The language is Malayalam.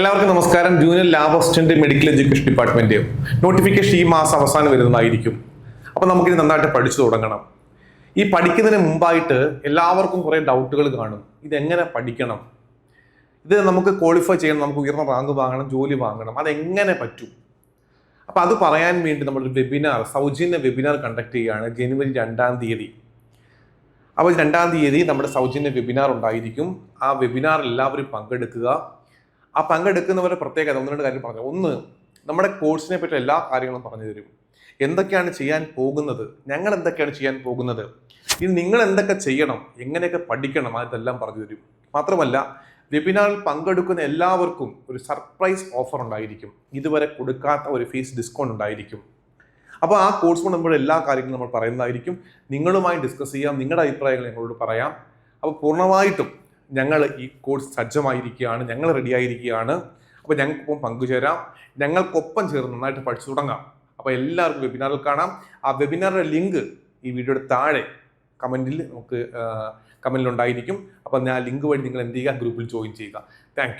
എല്ലാവർക്കും നമസ്കാരം. Junior lab assistant medical education department notification ഈ മാസം അവസാനം വരുന്നതായിരിക്കും. അപ്പോൾ നമുക്കിത് നന്നായിട്ട് പഠിച്ചു തുടങ്ങണം. ഈ പഠിക്കുന്നതിന് മുമ്പായിട്ട് എല്ലാവർക്കും കുറേ ഡൗട്ടുകൾ കാണും. ഇതെങ്ങനെ പഠിക്കണം? ഇത് നമുക്ക് ക്വാളിഫൈ ചെയ്യണം. നമുക്ക് ഉയർന്ന റാങ്ക് വാങ്ങണം ജോലി വാങ്ങണം. അതെങ്ങനെ പറ്റും? അപ്പോൾ അത് പറയാൻ വേണ്ടി നമ്മളൊരു വെബിനാർ സൗജന്യ വെബിനാർ കണ്ടക്ട് ചെയ്യുകയാണ് ജനുവരി രണ്ടാം തീയതി. അപ്പോൾ രണ്ടാം തീയതി നമ്മുടെ സൗജന്യ വെബിനാർ ഉണ്ടായിരിക്കും. ആ വെബിനാർ എല്ലാവരും പങ്കെടുക്കുക. ആ പങ്കെടുക്കുന്നവരുടെ പ്രത്യേകത ഒന്ന് രണ്ട് കാര്യം പറഞ്ഞു. ഒന്ന് നമ്മുടെ കോഴ്സിനെ പറ്റി എല്ലാ കാര്യങ്ങളും പറഞ്ഞു തരും. എന്തൊക്കെയാണ് ചെയ്യാൻ പോകുന്നത്? ഞങ്ങൾ എന്തൊക്കെയാണ് ചെയ്യാൻ പോകുന്നത്? ഇനി നിങ്ങൾ എന്തൊക്കെ ചെയ്യണം? എങ്ങനെയൊക്കെ പഠിക്കണം? അതെല്ലാം പറഞ്ഞു തരും. മാത്രമല്ല വെബിനാറിൽ പങ്കെടുക്കുന്ന എല്ലാവർക്കും ഒരു സർപ്രൈസ് ഓഫർ ഉണ്ടായിരിക്കും. ഇതുവരെ കൊടുക്കാത്ത ഒരു ഫീസ് ഡിസ്കൗണ്ട് ഉണ്ടായിരിക്കും. അപ്പോൾ ആ കോഴ്സ് കൊണ്ട് നമ്മൾ എല്ലാ കാര്യങ്ങളും നമ്മൾ പറയുന്നതായിരിക്കും. നിങ്ങളുമായി ഡിസ്കസ് ചെയ്യാം. നിങ്ങളുടെ അഭിപ്രായങ്ങൾ ഞങ്ങളോട് പറയാം. അപ്പോൾ പൂർണമായിട്ടും ഞങ്ങൾ ഈ കോഴ്സ് സജ്ജമായിരിക്കുകയാണ് ഞങ്ങൾ റെഡിയായിരിക്കുകയാണ് അപ്പോൾ ഞങ്ങൾക്കൊപ്പം പങ്കുചേരാം. ഞങ്ങൾക്കൊപ്പം ചേർന്ന് നന്നായിട്ട് പഠിച്ചു തുടങ്ങാം. അപ്പോൾ എല്ലാവർക്കും വെബിനാറിൽ കാണാം. ആ വെബിനാറിന്റെ ലിങ്ക് ഈ വീഡിയോയുടെ താഴെ കമന്റിൽ നമുക്ക് കമന്റിൽ ഉണ്ടായിരിക്കും. അപ്പോൾ ഞാൻ ലിങ്ക് വഴി നിങ്ങൾ എന്ത് ചെയ്യുക? ഗ്രൂപ്പിൽ ജോയിൻ ചെയ്യുക. താങ്ക്